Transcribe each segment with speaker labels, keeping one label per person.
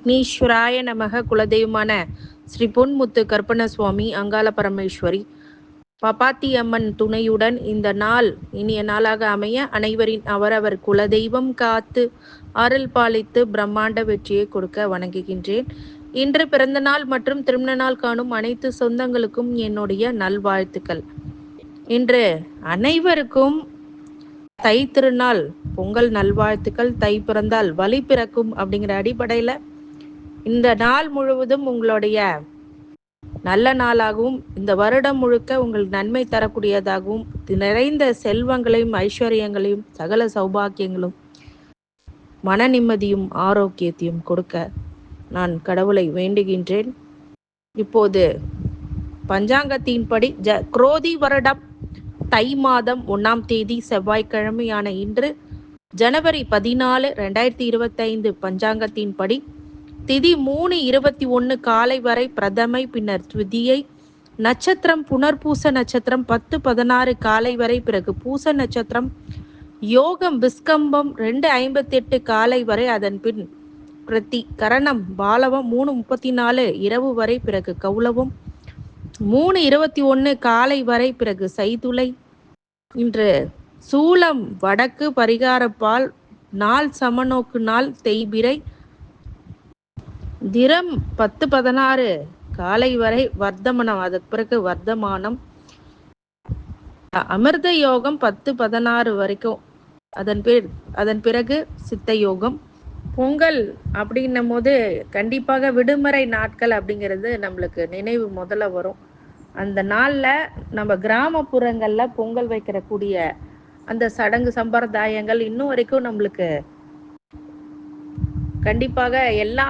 Speaker 1: விக்னேஸ்வராய நமக குலதெய்வமான ஸ்ரீ பொன்முத்து கற்பன சுவாமி அங்காள பரமேஸ்வரி. பப்பாத்தி அம்மன் துணையுடன் இந்த நாள் இனிய நாளாக அமைய அனைவரின் அவரவர் குலதெய்வம் காத்து அருள் பாலித்து பிரம்மாண்ட வெற்றியை கொடுக்க வணங்குகின்றேன். இன்று பிறந்த நாள் மற்றும் திருமண நாள் காணும் அனைத்து சொந்தங்களுக்கும் என்னுடைய நல்வாழ்த்துக்கள். இன்று அனைவருக்கும் தை திருநாள் பொங்கல் நல்வாழ்த்துக்கள் தை பிறந்தால் வழி பிறக்கும் அப்படிங்கிற அடிப்படையில் இந்த நாள் முழுவதும் உங்களுடைய நல்ல நாளாகவும் இந்த வருடம் முழுக்க உங்கள் நன்மை தரக்கூடியதாகவும் நிறைந்த செல்வங்களையும் ஐஸ்வர்யங்களையும் சகல சௌபாக்கியங்களும் மன நிம்மதியும் ஆரோக்கியத்தையும் கொடுக்க நான் கடவுளை வேண்டுகின்றேன். இப்போது பஞ்சாங்கத்தின்படி ஜ குரோதி வருடம் தை மாதம் ஒன்றாம் தேதி செவ்வாய்க்கிழமையான இன்று ஜனவரி பதினாலு ரெண்டாயிரத்தி இருபத்தைந்து பஞ்சாங்கத்தின்படி திதி மூணு இருபத்தி ஒன்று காலை வரை பிரதமை பின்னர் துதியை. நட்சத்திரம் புனர்பூச நட்சத்திரம் பத்து பதினாறு காலை வரை பிறகு பூச நட்சத்திரம். யோகம் விஸ்கம்பம் ரெண்டு ஐம்பத்தி எட்டு காலை வரை அதன் பின் பிரதி கரணம் பாலவம் மூணு முப்பத்தி நாலு இரவு வரை பிறகு கௌலவம். மூணு இருபத்தி ஒன்று காலை வரை பிறகு சைதுளை. இன்று சூளம் வடக்கு பரிகாரப்பால் நாள் சமநோக்கு நாள் தேய்பிரை. தினம் பத்து பதினாறு காலை வரை வர்த்தமனம் அதற்கு பிறகு வர்த்தமானம். அமிர்த யோகம் பத்து பதினாறு வரைக்கும். அதன் பேர் அதன் பிறகு சித்த யோகம். பொங்கல் அப்படின்னும் போது கண்டிப்பாக விடுமுறை நாட்கள் அப்படிங்கிறது நம்மளுக்கு நினைவு முதல்ல வரும். அந்த நாளில் நம்ம கிராமப்புறங்களில் பொங்கல் வைக்கிறக்கூடிய அந்த சடங்கு சம்பிரதாயங்கள் இன்னும் வரைக்கும் நம்மளுக்கு கண்டிப்பாக எல்லா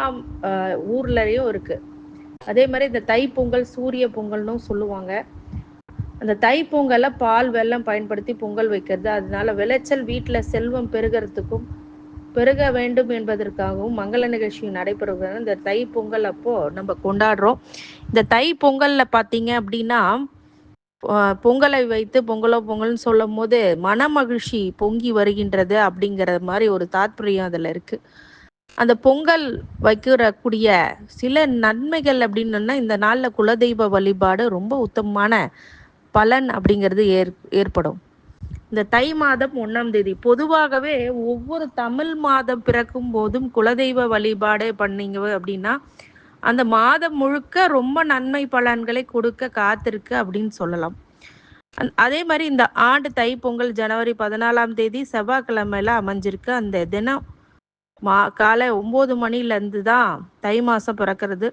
Speaker 1: ஊர்லயும் இருக்கு. அதே மாதிரி இந்த தை பொங்கல் சூரிய பொங்கல்னும் சொல்லுவாங்க. அந்த தை பொங்கல பால் வெல்லம் பயன்படுத்தி பொங்கல் வைக்கிறது. அதனால விளைச்சல் வீட்டில் செல்வம் பெருகிறதுக்கும் பெருக வேண்டும் என்பதற்காகவும் மங்கள நிகழ்ச்சி நடைபெறுகிறது. இந்த தை பொங்கல் அப்போ நம்ம கொண்டாடுறோம். இந்த தை பொங்கல்ல பார்த்தீங்க அப்படின்னா பொங்கலை வைத்து பொங்கலோ பொங்கல்னு சொல்லும் போது மன மகிழ்ச்சி பொங்கி வருகின்றது அப்படிங்கிற மாதிரி ஒரு தாத்பரியம் அதில் இருக்கு. அந்த பொங்கல் வைக்கிறக்கூடிய சில நன்மைகள் அப்படின்னா இந்த நாளில் குலதெய்வ வழிபாடு ரொம்ப உத்தமமான பலன் அப்படிங்கிறது ஏற் ஏற்படும். இந்த தை மாதம் ஒன்றாம் தேதி பொதுவாகவே ஒவ்வொரு தமிழ் மாதம் பிறக்கும் போதும் குலதெய்வ வழிபாடு பண்ணீங்க அப்படின்னா அந்த மாதம் முழுக்க ரொம்ப நன்மை பலன்களை கொடுக்க காத்திருக்கு அப்படின்னு சொல்லலாம். அதே மாதிரி இந்த ஆண்டு தை பொங்கல் ஜனவரி பதினாலாம் தேதி செவ்வாய்க்கிழமையில அமைஞ்சிருக்கு. அந்த தினம் மா காலை ஒம்பது மணிலேருந்து தான் தை மாதம் பிறக்கிறது.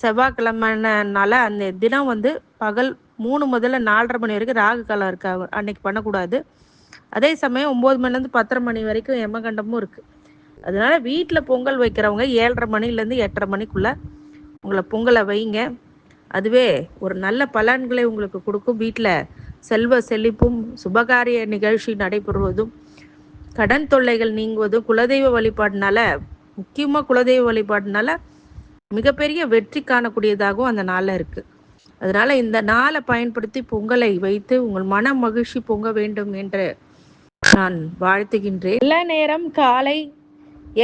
Speaker 1: செவ்வாய்க்கிழமைனால அந்த தினம் வந்து பகல் மூணு முதல்ல நாலரை மணி வரைக்கும் ராகு காலம் இருக்கா. அன்னைக்கு பண்ணக்கூடாது. அதே சமயம் ஒம்பது மணிலேருந்து பத்தரை மணி வரைக்கும் எமகண்டமும் இருக்குது அதனால வீட்டில் பொங்கல் வைக்கிறவங்க ஏழரை மணிலேருந்து எட்டரை மணிக்குள்ளே உங்களை பொங்கலை வைங்க. அதுவே ஒரு நல்ல பலன்களை உங்களுக்கு கொடுக்கும். வீட்டில் செல்வ செழிப்பும் சுபகாரிய நிகழ்ச்சி நடைபெறுவதும் கடன் தொல்லைகள் நீங்குவதும் குலதெய்வ வழிபாடுனால முக்கியமாக குலதெய்வ வழிபாடுனால மிகப்பெரிய வெற்றி காணக்கூடியதாகவும் அந்த நாளில் இருக்குது அதனால் இந்த நாளை பயன்படுத்தி பொங்கலை வைத்து உங்கள் மன மகிழ்ச்சி பொங்க வேண்டும் என்று நான் வாழ்த்துகின்றேன். எல்லா நேரம் காலை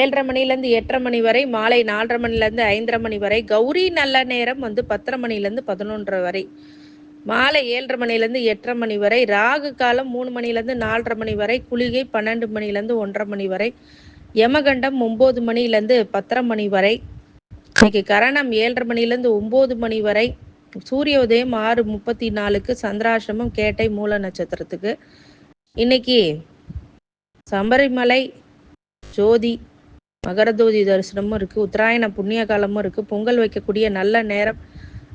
Speaker 1: ஏழரை மணிலேருந்து எட்டரை மணி வரை மாலை நாலரை மணிலேருந்து ஐந்தரை மணி வரை கௌரி நல்ல நேரம் வந்து பத்தரை மணிலேருந்து பதினொன்றரை வரை. மாலை ஏழரை மணிலேருந்து எட்டரை மணி வரை ராகு காலம் மூணு மணிலேருந்து நாலரை மணி வரை குளிகை பன்னெண்டு மணிலேருந்து ஒன்றரை மணி வரை யமகண்டம் ஒம்பது மணிலேருந்து பத்தரை மணி வரை. இன்னைக்கு கரணம் ஏழரை மணிலேருந்து ஒம்பது மணி வரை. சூரிய உதயம் ஆறு முப்பத்தி நாலுக்கு சந்திராசிரமம் கேட்டை மூல நட்சத்திரத்துக்கு. இன்னைக்கு சம்பரிமலை ஜோதி மகரஜோதி தரிசனமும் இருக்குது உத்தராயண புண்ணிய காலமும் இருக்குது பொங்கல் வைக்கக்கூடிய நல்ல நேரம்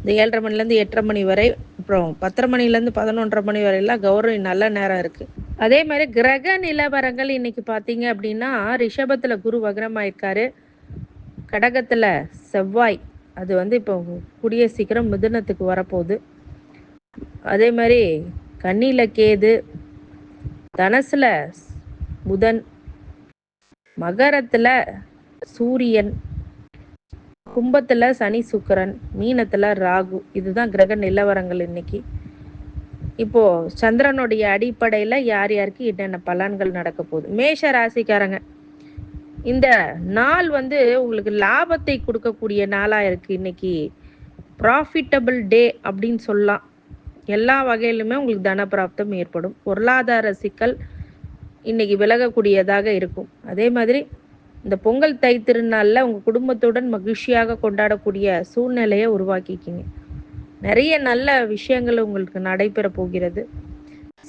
Speaker 1: இந்த ஏழரை மணிலேருந்து எட்டரை மணி வரை அப்புறம் பத்தரை மணிலேருந்து பதினொன்றரை மணி வரையெல்லாம் கௌரவி நல்ல நேரம் இருக்குது அதே மாதிரி கிரக நிலவரங்கள் இன்னைக்கு பார்த்தீங்க அப்படின்னா ரிஷபத்தில் குரு வக்ரமாயிருக்காரு. கடகத்தில் செவ்வாய் அது வந்து இப்போ கூடிய சீக்கிரம் மிதுனத்துக்கு வரப்போகுது. அதே மாதிரி கண்ணியில் கேது தனசில் புதன் மகரத்தில் சூரியன் கும்பத்தில் சனி சுக்கரன் மீனத்தில் ராகு. இதுதான் கிரக நிலவரங்கள் இன்னைக்கு. இப்போது சந்திரனுடைய அடிப்படையில் யார் யாருக்கு என்னென்ன பலன்கள் நடக்க போகுது? மேஷ ராசிக்காரங்க. இந்த நாள் வந்து உங்களுக்கு லாபத்தை கொடுக்கக்கூடிய நாளாக இருக்குது இன்னைக்கு. ப்ராஃபிட்டபிள் டே அப்படின்னு சொல்லலாம். எல்லா வகையிலுமே உங்களுக்கு தனப்பிராப்தம் ஏற்படும். பொருளாதார சிக்கல் இன்னைக்கு விலகக்கூடியதாக இருக்கும். அதே மாதிரி இந்த பொங்கல் தை திருநாளில் உங்கள் குடும்பத்துடன் மகிழ்ச்சியாக கொண்டாடக்கூடிய சூழ்நிலையை உருவாக்கிக்கிங்க. நிறைய நல்ல விஷயங்கள் உங்களுக்கு நடைபெற போகிறது.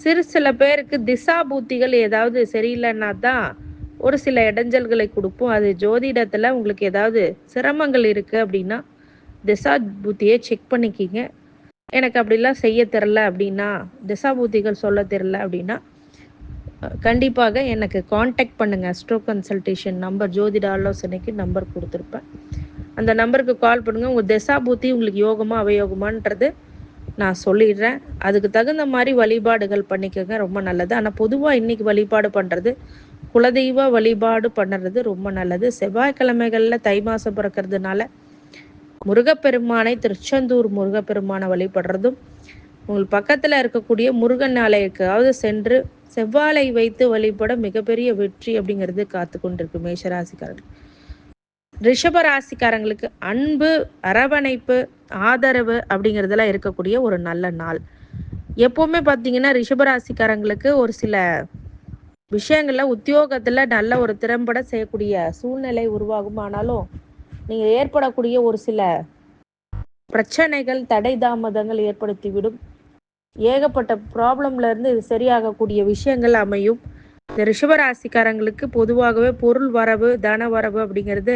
Speaker 1: சிறு சில பேருக்கு திசா பூத்திகள் ஏதாவது சரியில்லைன்னா தான் ஒரு சில இடைஞ்சல்களை கொடுப்போம். அது ஜோதிடத்தில் உங்களுக்கு ஏதாவது சிரமங்கள் இருக்குது அப்படின்னா திசா பூத்தியை செக் பண்ணிக்கிங்க. எனக்கு அப்படிலாம் செய்ய தெரில அப்படின்னா திசா பூத்திகள் சொல்ல தெரில அப்படின்னா கண்டிப்பாக எனக்கு காண்டாக்ட் பண்ணுங்கள் அஸ்ட்ரோ கன்சல்டேஷன் நம்பர் ஜோதிட ஆலோசனைக்கு நம்பர் கொடுத்துருப்பேன். அந்த நம்பருக்கு கால் பண்ணுங்கள் உங்கள் திசா பூத்தி உங்களுக்கு யோகமாக அவயோகமான்றது நான் சொல்லிடுறேன். அதுக்கு தகுந்த மாதிரி வழிபாடுகள் பண்ணிக்கோங்க. ரொம்ப நல்லது. ஆனால் பொதுவாக இன்றைக்கி வழிபாடு பண்ணுறது குலதெய்வ வழிபாடு பண்ணுறது ரொம்ப நல்லது. செவ்வாய்க்கிழமைகளில் தை மாதம் பிறக்கிறதுனால முருகப்பெருமானை திருச்செந்தூர் முருகப்பெருமானை வழிபடுறதும் உங்கள் பக்கத்தில் இருக்கக்கூடிய முருகன் ஆலயக்காவது சென்று செவ்வாழை வைத்து வழிபட மிகப்பெரிய வெற்றி அப்படிங்கிறது காத்து கொண்டிருக்கு மேஷராசிக்காரர்கள். ரிஷப ராசிக்காரங்களுக்கு அன்பு அரவணைப்பு ஆதரவு அப்படிங்கிறதெல்லாம் இருக்கக்கூடிய ஒரு நல்ல நாள். எப்போவுமே பார்த்தீங்கன்னா ரிஷபராசிக்காரங்களுக்கு ஒரு சில விஷயங்களில் உத்தியோகத்தில் நல்ல ஒரு திறம்பட செய்யக்கூடிய சூழ்நிலை உருவாகும். ஆனாலும் நீங்கள் ஏற்படக்கூடிய ஒரு சில பிரச்சனைகள் தடை தாமதங்கள் ஏற்படுத்திவிடும். ஏகப்பட்ட ப்ராப்ளம்ல இருந்து இது சரியாகக்கூடிய விஷயங்கள் அமையும். இந்த ரிஷபராசிக்காரங்களுக்கு பொதுவாகவே பொருள் வரவு தன வரவு அப்படிங்கிறது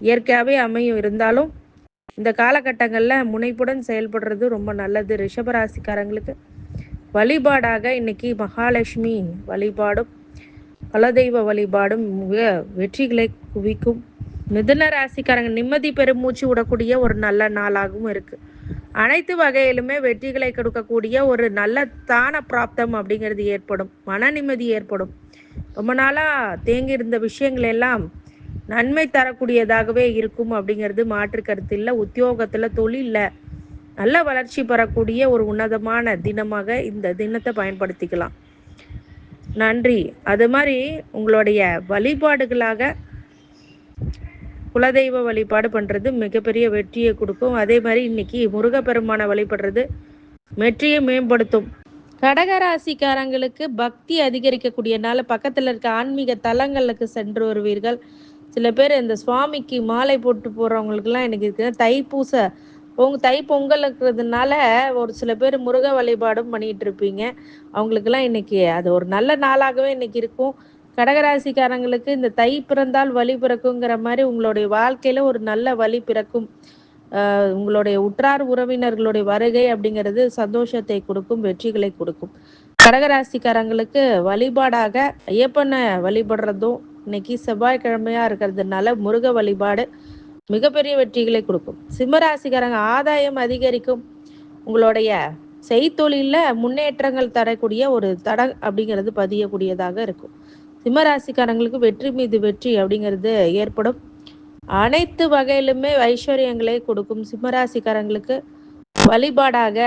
Speaker 1: இயற்கையாகவே அமையும். இருந்தாலும் இந்த காலகட்டங்களில் முனைப்புடன் செயல்படுறது ரொம்ப நல்லது ரிஷபராசிக்காரங்களுக்கு. வழிபாடாக இன்னைக்கு மகாலட்சுமி வழிபாடும் குலதெய்வ வழிபாடும் மிக வெற்றிகளை குவிக்கும். மிதுன ராசிக்காரங்க நிம்மதி பெருமூச்சு விடக்கூடிய ஒரு நல்ல நாளாகவும் இருக்குது அனைத்து வகையிலுமே வெற்றிகளை கொடுக்கக்கூடிய ஒரு நல்ல தான பிராப்தம் அப்படிங்கிறது ஏற்படும். மன நிம்மதி ஏற்படும். ரொம்ப நாளாக தேங்கி இருந்த விஷயங்கள் எல்லாம் நன்மை தரக்கூடியதாகவே இருக்கும் அப்படிங்கிறது மாற்று கருத்து இல்லை. உத்தியோகத்தில் தொழிலில் நல்ல வளர்ச்சி பெறக்கூடிய ஒரு உன்னதமான தினமாக இந்த தினத்தை பயன்படுத்திக்கலாம். நன்றி. அது மாதிரி உங்களுடைய வழிபாடுகளாக குலதெய்வ வழிபாடு பண்ணுறது மிகப்பெரிய வெற்றியை கொடுக்கும். அதே மாதிரி இன்னைக்கு முருகப்பெருமானை வழிபடுறது வெற்றியை மேம்படுத்தும். கடகராசிக்காரங்களுக்கு பக்தி அதிகரிக்கக்கூடிய நாள். பக்கத்தில் இருக்க ஆன்மீக தலங்களுக்கு சென்று வருவீர்கள். சில பேர் இந்த சுவாமிக்கு மாலை போட்டு போகிறவங்களுக்குலாம் எனக்கு இருக்குது தைப்பூச. பொங் தை பொங்கல் இருக்கிறதுனால ஒரு சில பேர் முருக வழிபாடும் பண்ணிகிட்டு இருப்பீங்க. அவங்களுக்கெல்லாம் இன்னைக்கு அது ஒரு நல்ல நாளாகவே இன்னைக்கு இருக்கும். கடகராசிக்காரங்களுக்கு இந்த தை பிறந்தால் வழி பிறக்குங்கிற மாதிரி உங்களுடைய வாழ்க்கையில ஒரு நல்ல வழி பிறக்கும். உங்களுடைய உற்றார் உறவினர்களுடைய வருகை அப்படிங்கிறது சந்தோஷத்தை கொடுக்கும் வெற்றிகளை கொடுக்கும். கடகராசிக்காரங்களுக்கு வழிபாடாக ஐயப்பனை வழிபடுறதும் இன்னைக்கு செவ்வாய்க்கிழமையா இருக்கிறதுனால முருக வழிபாடு மிகப்பெரிய வெற்றிகளை கொடுக்கும். சிம்மராசிக்காரங்க ஆதாயம் அதிகரிக்கும். உங்களுடைய செய்தொழிலில் முன்னேற்றங்கள் தரக்கூடிய ஒரு தட அப்படிங்கிறது பதியக்கூடியதாக இருக்கும். சிம்மராசிக்காரங்களுக்கு வெற்றி மீது வெற்றி அப்படிங்கிறது ஏற்படும். அனைத்து வகையிலுமே ஐஸ்வர்யங்களை கொடுக்கும் சிம்மராசிக்காரங்களுக்கு வழிபாடாக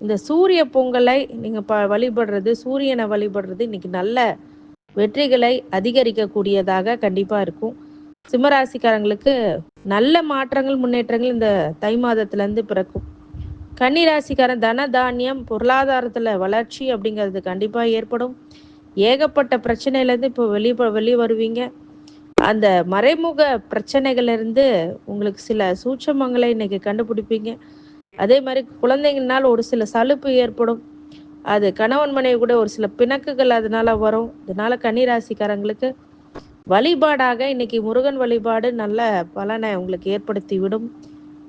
Speaker 1: இந்த சூரிய பொங்கலை நீங்கள் ப வழிபடுறது சூரியனை வழிபடுறது இன்னைக்கு நல்ல வெற்றிகளை அதிகரிக்கக்கூடியதாக கண்டிப்பாக இருக்கும். சிம்மராசிக்காரங்களுக்கு நல்ல மாற்றங்கள் முன்னேற்றங்கள் இந்த தை மாதத்துலேருந்து பிறக்கும். கன்னிராசிக்காரன் தன தானியம் பொருளாதாரத்தில் வளர்ச்சி அப்படிங்கிறது கண்டிப்பாக ஏற்படும். ஏகப்பட்ட பிரச்சனையிலேருந்து இப்போ வெளியே வெளியே வருவீங்க. அந்த மறைமுக பிரச்சனைகள்லேருந்து உங்களுக்கு சில சூட்சமங்களை இன்னைக்கு கண்டுபிடிப்பீங்க. அதே மாதிரி குழந்தைங்கனால ஒரு சில சலுப்பு ஏற்படும். அது கணவன் மனைவி கூட ஒரு சில பிணக்குகள் அதனால வரும். இதனால கன்னிராசிக்காரங்களுக்கு வழிபாடாக இன்னைக்கு முருகன் வழிபாடு நல்ல பலனை உங்களுக்கு ஏற்படுத்தி விடும்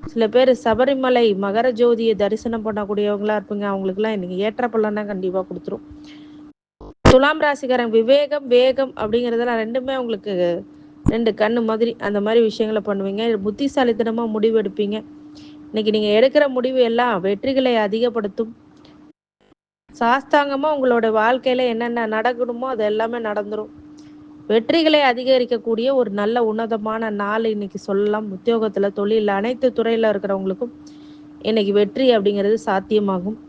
Speaker 1: சில பேர் சபரிமலை மகர ஜோதியை தரிசனம் பண்ணக்கூடியவங்களா இருப்பீங்க. அவங்களுக்குலாம் இன்னைக்கு ஏற்ற பலனை கண்டிப்பாக கொடுத்துரும். துலாம் ராசிக்காரன் விவேகம் வேகம் அப்படிங்கிறதெல்லாம் ரெண்டுமே உங்களுக்கு ரெண்டு கண்ணு மாதிரி அந்த மாதிரி விஷயங்களை பண்ணுவீங்க. புத்திசாலித்தனமாக முடிவு எடுப்பீங்க. இன்னைக்கு நீங்கள் எடுக்கிற முடிவு எல்லாம் வெற்றிகளை அதிகப்படுத்தும். சாஸ்தாங்கமாக உங்களோட வாழ்க்கையில் என்னென்ன நடக்கணுமோ அது எல்லாமே நடந்துடும் வெற்றிகளை அதிகரிக்கக்கூடிய ஒரு நல்ல உன்னதமான நாள் இன்னைக்கு சொல்லலாம். உத்தியோகத்தில் தொழில் அனைத்து துறையில் இருக்கிறவங்களுக்கும் இன்னைக்கு வெற்றி அப்படிங்கிறது சாத்தியமாகும்.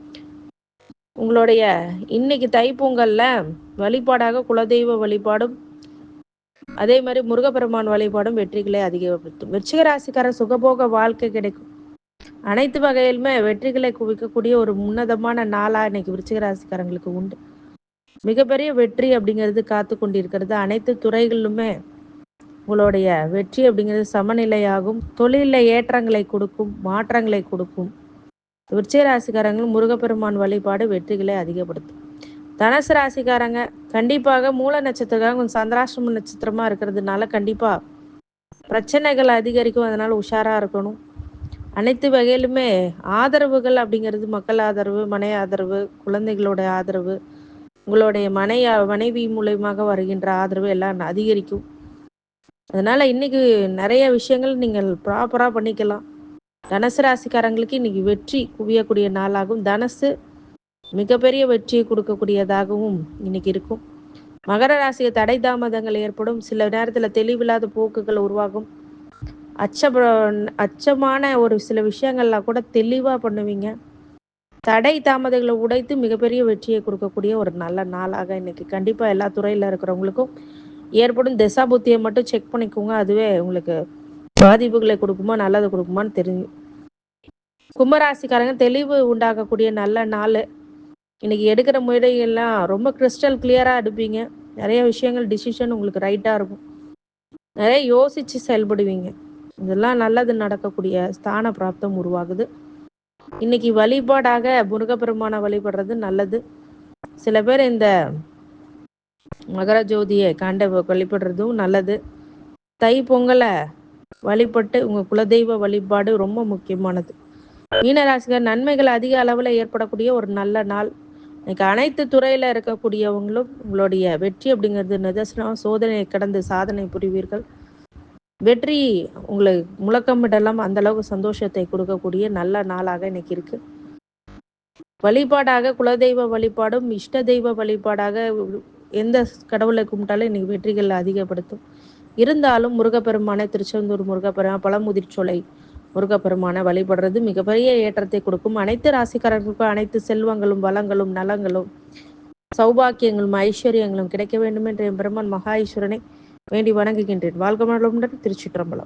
Speaker 1: உங்களுடைய இன்னைக்கு தைப்பொங்கல்ல வழிபாடாக குலதெய்வ வழிபாடும் அதே மாதிரி முருகப்பெருமான் வழிபாடும் வெற்றிகளை அதிகப்படுத்தும். விருச்சிக ராசிக்கார சுகபோக வாழ்க்கை கிடைக்கும். அனைத்து வகையிலுமே வெற்றிகளை குவிக்கக்கூடிய ஒரு உன்னதமான நாளாக இன்னைக்கு விருச்சிக ராசிக்காரங்களுக்கு உண்டு. மிகப்பெரிய வெற்றி அப்படிங்கிறது காத்து கொண்டிருக்கிறது. அனைத்து துறைகளிலுமே உங்களுடைய வெற்றி அப்படிங்கிறது சமநிலையாகும். தொழிலில் ஏற்றங்களை கொடுக்கும் மாற்றங்களை கொடுக்கும். விருச்சிக ராசிக்காரங்கள் முருகப்பெருமான் வழிபாடு வெற்றிகளை அதிகப்படுத்தும். தனுசு ராசிக்காரங்க கண்டிப்பாக மூல நட்சத்திரக்காக கொஞ்சம் சந்திராசிரம நட்சத்திரமா இருக்கிறதுனால கண்டிப்பா பிரச்சனைகள் அதிகரிக்கும் அதனால உஷாரா இருக்கணும். அனைத்து வகையிலுமே ஆதரவுகள் அப்படிங்கிறது மக்கள் ஆதரவு மனை ஆதரவு குழந்தைகளோட ஆதரவு உங்களுடைய மனை மனைவி மூலயமாக வருகின்ற ஆதரவு எல்லாம் அதிகரிக்கும். அதனால இன்னைக்கு நிறைய விஷயங்கள் நீங்கள் ப்ராப்பராக பண்ணிக்கலாம். தனுசு ராசிக்காரங்களுக்கு இன்னைக்கு வெற்றி குவியக்கூடிய நாளாகும் தனுசு மிகப்பெரிய வெற்றியை கொடுக்கக்கூடியதாகவும் இன்னைக்கு இருக்கும். மகர ராசியை தடை தாமதங்கள் ஏற்படும். சில நேரத்தில் தெளிவில்லாத போக்குகள் உருவாகும். அச்ச அச்சமான ஒரு சில விஷயங்கள்லாம் கூட தெளிவாக பண்ணுவீங்க. தடை தாமதங்களை உடைத்து மிகப்பெரிய வெற்றியை கொடுக்கக்கூடிய ஒரு நல்ல நாளாக இன்னைக்கு கண்டிப்பாக எல்லா துறையில் இருக்கிறவங்களுக்கும் ஏற்படும். திசா புத்தியை மட்டும் செக் பண்ணிக்கோங்க. அதுவே உங்களுக்கு பாதிப்புகளை கொடுக்குமா நல்லது கொடுக்குமான்னு தெரியும். கும்பராசிக்காரங்க தெளிவு உண்டாகக்கூடிய நல்ல நாள். இன்னைக்கு எடுக்கிற முறைகள்லாம் ரொம்ப கிறிஸ்டல் கிளியராக எடுப்பீங்க. நிறைய விஷயங்கள் டிசிஷன் உங்களுக்கு ரைட்டாக இருக்கும். நிறைய யோசித்து செயல்படுவீங்க. இதெல்லாம் நல்லது நடக்கக்கூடிய ஸ்தான பிராப்தம் உருவாகுது. இன்னைக்கு வழிபாடாக முருகப்பெருமானை வழிபடுறது நல்லது. சில பேர் இந்த மகர ஜோதியை காண்ட வழிபடுறதும் நல்லது. தை பொங்கலை வழிபட்டு உங்கள் குலதெய்வ வழிபாடு ரொம்ப முக்கியமானது. மீனராசிகர் நன்மைகள் அதிக அளவில் ஏற்படக்கூடிய ஒரு நல்ல நாள். இன்னைக்கு அனைத்து துறையில் இருக்கக்கூடியவங்களும் உங்களுடைய வெற்றி அப்படிங்கிறது நிதர்சனம். சோதனையை கடந்து சாதனை புரிவீர்கள். வெற்றி உங்களை முழக்கமிடலாம் அந்த அளவுக்கு சந்தோஷத்தை கொடுக்கக்கூடிய நல்ல நாளாக இன்னைக்கு இருக்கு. வழிபாடாக குலதெய்வ வழிபாடும் இஷ்ட தெய்வ வழிபாடாக எந்த கடவுளை கும்பிட்டாலும் இன்னைக்கு வெற்றிகள் அதிகப்படுத்தும். இருந்தாலும் முருகப்பெருமானை திருச்செந்தூர் முருகப்பெருமா பழமுதிர்ச்சோலை முருகப்பெருமான வழிபடுறது மிகப்பெரிய ஏற்றத்தை கொடுக்கும். அனைத்து ராசிக்காரர்களுக்கும் அனைத்து செல்வங்களும் வளங்களும் நலங்களும் சௌபாக்கியங்களும் ஐஸ்வர்யங்களும் கிடைக்க வேண்டும் என்ற பெருமான் மகா ஈஸ்வரனை வேண்டி வணங்குகின்றேன். வாழ்க மண்டலம் திருச்சிற்றம்பலம்.